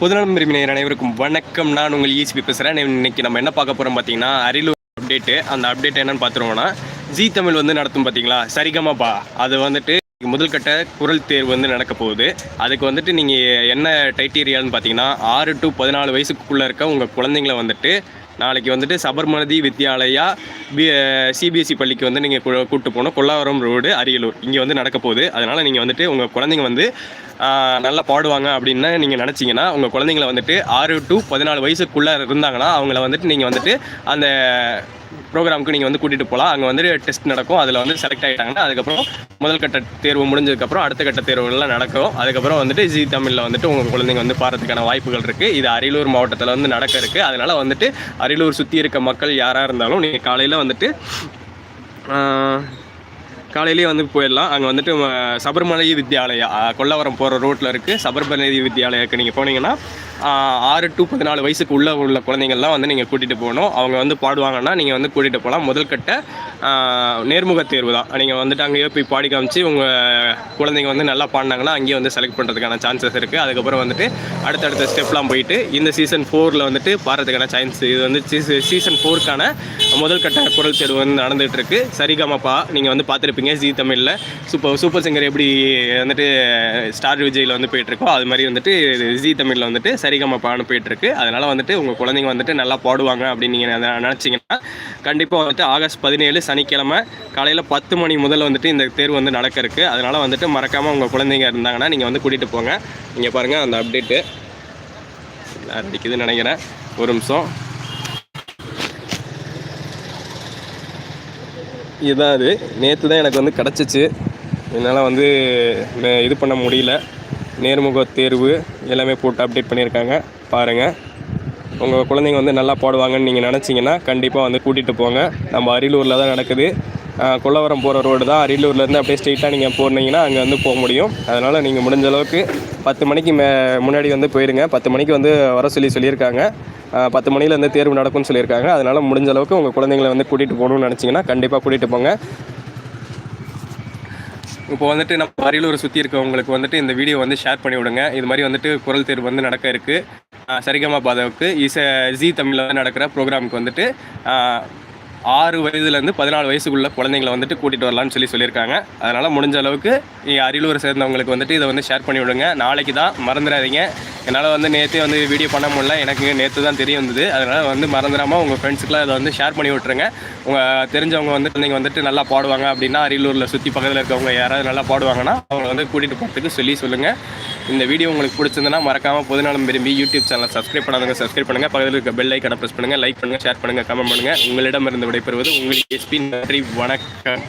பொதுநலம் விரும்பினர் அனைவருக்கும் வணக்கம். நான் உங்கள் ஈசிபி பேசுகிறேன் இன்னைக்கு நம்ம என்ன பார்க்க போகிறோம் பார்த்தீங்கன்னா அரியலூர் அப்டேட்டு அந்த அப்டேட் என்னன்னு பார்த்துருவோம்னா ஜி தமிழ் வந்து நடத்தும் பார்த்தீங்களா? சரிகமாப்பா அது வந்துட்டு முதல் கட்ட குரல் தேர்வு வந்து நடக்க போகுது. அதுக்கு வந்துட்டு நீங்கள் என்ன டைட்டீரியான்னு பார்த்தீங்கன்னா ஆறு டு பதினாலு வயசுக்குள்ளே இருக்க உங்கள் குழந்தைங்கள வந்துட்டு நாளைக்கு வந்துட்டு சபர்மதி வித்யாலயா பி சிபிஎஸ்சி பள்ளிக்கு வந்து நீங்கள் கூப்பிட்டு போகணும். கொல்லாவரம் ரோடு அரியலூர். இங்கே வந்து நடக்க போகுது. அதனால் நீங்கள் வந்துட்டு உங்கள் குழந்தைங்க வந்து நல்லா பாடுவாங்க அப்படின்னு நீங்கள் நினச்சிங்கன்னா உங்கள் குழந்தைங்கள வந்துட்டு ஆறு டு பதினாலு வயசுக்குள்ளே இருந்தாங்கன்னா அவங்கள வந்துட்டு நீங்கள் வந்துட்டு அந்த ப்ரோக்ராமுக்கு நீங்கள் வந்து கூட்டிகிட்டு போகலாம் அங்கே வந்து டெஸ்ட் நடக்கும். அதில் வந்து செலக்ட் ஆகிட்டாங்கன்னா அதுக்கப்புறம் முதல் கட்ட தேர்வு முடிஞ்சதுக்கப்புறம் அடுத்த கட்ட தேர்வுகள்லாம் நடக்கும். அதுக்கப்புறம் வந்துட்டு ஜி தமிழில் வந்துட்டு உங்கள் குழந்தைங்க வந்து பாடுறதுக்கான வாய்ப்புகள் இருக்குது இது அரியலூர் மாவட்டத்தில் வந்து நடக்க இருக்குது அதனால் வந்துட்டு அரியலூர் சுற்றி இருக்க மக்கள் யாராக இருந்தாலும் நீங்கள் காலையில் வந்துட்டு காலையிலேயே வந்து போயிடலாம். அங்கே வந்துட்டு சபர்மலை வித்யாலயா கொல்லவரம் போகிற ரோட்டில் இருக்குது சபர்மலை வித்யாலயாவுக்கு நீங்கள் போனீங்கன்னா ஆறு டு பதினாலு வயசுக்கு உள்ள உள்ள குழந்தைங்கள்லாம் வந்து நீங்கள் கூட்டிகிட்டு போகணும். அவங்க வந்து பாடுவாங்கன்னா நீங்கள் வந்து கூட்டிகிட்டு போகலாம். முதல் கட்ட நேர்முக தேர்வு தான். நீங்கள் வந்துட்டு அங்கேயே போய் பாடி காமிச்சு உங்கள் குழந்தைங்க வந்து நல்லா பாடினாங்கன்னா அங்கேயே வந்து செலக்ட் பண்ணுறதுக்கான சான்சஸ் இருக்குது அதுக்கப்புறம் வந்துட்டு அடுத்தடுத்த ஸ்டெப்லாம் போயிட்டு இந்த சீசன் ஃபோரில் வந்துட்டு பாடுறதுக்கான சான்ஸ் இது வந்து சீசன் ஃபோருக்கான முதல் கட்ட குரல் தேர்வு வந்து நடந்துகிட்ருக்கு சரிகமப்பா நீங்கள் வந்து பார்த்துருப்பீங்க. ஜி தமிழில். சூப்பர் சூப்பர் சிங்கர் எப்படி வந்துட்டு ஸ்டார் விஜயில் வந்து போயிட்டுருக்கோ அது மாதிரி வந்துட்டு ஜி தமிழில் வந்துட்டு சரிகமப்பான்னு போயிட்டுருக்கு. அதனால் வந்துட்டு உங்கள் குழந்தைங்க வந்துட்டு நல்லா பாடுவாங்க அப்படின்னு நீங்கள் நினச்சிங்கன்னா கண்டிப்பாக வந்துட்டு ஆகஸ்ட் பதினேழு சனிக்கிழமை காலையில் பத்து மணி முதல் வந்துட்டு இந்த தேர்வு வந்து நடக்க இருக்குது அதனால் வந்துட்டு மறக்காமல் உங்கள் குழந்தைங்க இருந்தாங்கன்னா நீங்கள் வந்து கூட்டிகிட்டு போங்க. நீங்கள் பாருங்கள் அந்த அப்டேட்டு. அடிக்குதுன்னு நினைக்கிறேன். ஒரு நிமிஷம். இதுதான் அது. நேற்று தான் எனக்கு வந்து கிடச்சிச்சு. என்னால் வந்து இது பண்ண முடியல. நேர்முக தேர்வு எல்லாமே போட்டு அப்டேட் பண்ணியிருக்காங்க. பாருங்கள் உங்கள் குழந்தைங்க வந்து நல்லா பாடுவாங்கன்னு நீங்கள் நினச்சிங்கன்னா கண்டிப்பாக வந்து கூட்டிகிட்டு போங்க. நம்ம அரியலூரில் தான் நடக்குது. ஆஹ் கொல்லவரம் போகிற ரோடு தான். அரியலூர்லேருந்து அப்படியே ஸ்ட்ரெயிட்டாக நீங்கள் போனீங்கன்னா அங்கே வந்து போக முடியும். அதனால் நீங்கள் முடிஞ்ச அளவுக்கு பத்து மணிக்கு மே முன்னாடி வந்து போயிடுங்க பத்து மணிக்கு வந்து வர சொல்லி சொல்லியிருக்காங்க. பத்து மணிலேருந்து தேர்வு நடக்கும்னு சொல்லியிருக்காங்க. அதனால் முடிஞ்ச அளவுக்கு உங்கள் குழந்தைங்களை வந்து கூட்டிகிட்டு போகணும்னு நினச்சிங்கன்னா கண்டிப்பாக கூட்டிகிட்டு போங்க. இப்போ வந்துட்டு நம்ம அரியலூரை சுற்றி இருக்கவங்களுக்கு வந்துட்டு இந்த வீடியோ வந்து ஷேர் பண்ணி விடுங்க. இது மாதிரி வந்துட்டு குரல் தேர்வு வந்து நடக்க இருக்குது சரிகமா பாதாவுக்கு இச ஜி தமிழில் நடக்கிற ப்ரோக்ராமுக்கு வந்துட்டு ஆறு வயதுலேருந்து பதினாலு வயசுக்குள்ள குழந்தைங்களை வந்துட்டு கூட்டிகிட்டு வரலாம்னு சொல்லி சொல்லியிருக்காங்க. அதனால் முடிஞ்ச அளவுக்கு இங்க அரியலூரை சேர்ந்தவங்களுக்கு வந்துட்டு இதை வந்து ஷேர் பண்ணி விடுங்க. நாளைக்கு தான் மறந்துடாதீங்க. என்னால் வந்து நேற்றே வந்து வீடியோ பண்ண முடியல. எனக்கு நேற்று தான் தெரிய வந்தது. அதனால் வந்து மறந்துடாமல் உங்கள் ஃப்ரெண்ட்ஸுக்குலாம் இதை வந்து ஷேர் பண்ணி விட்ருங்க உங்கள் தெரிஞ்சவங்க வந்து நீங்கள் வந்துட்டு நல்லா பாடுவாங்க அப்படின்னா அரியலூரில் சுற்றி பக்கத்தில் இருக்கவங்க யாராவது நல்லா பாடுவாங்கன்னா அவங்களை வந்து கூட்டிகிட்டு போகிறதுக்கு சொல்லி சொல்லுங்கள் இந்த வீடியோ உங்களுக்கு பிடிச்சிருந்தனா மறக்காமல் பொதுநலம் விரும்பி யூடியூப் சேனலை சப்ஸ்கிரைப் பண்ணாதவங்க சப்ஸ்கிரைப் பண்ணுங்கள் பக்கத்தில் இருக்க பெல் ஐக்கனை ப்ரெஸ் பண்ணுங்கள் லைக் பண்ணுங்கள் ஷேர் பண்ணுங்கள் கமெண்ட் பண்ணுங்கள் உங்களிடமிருந்து விடைபெறுவது உங்களுக்கு எஸ்பி நன்றி வணக்கம்.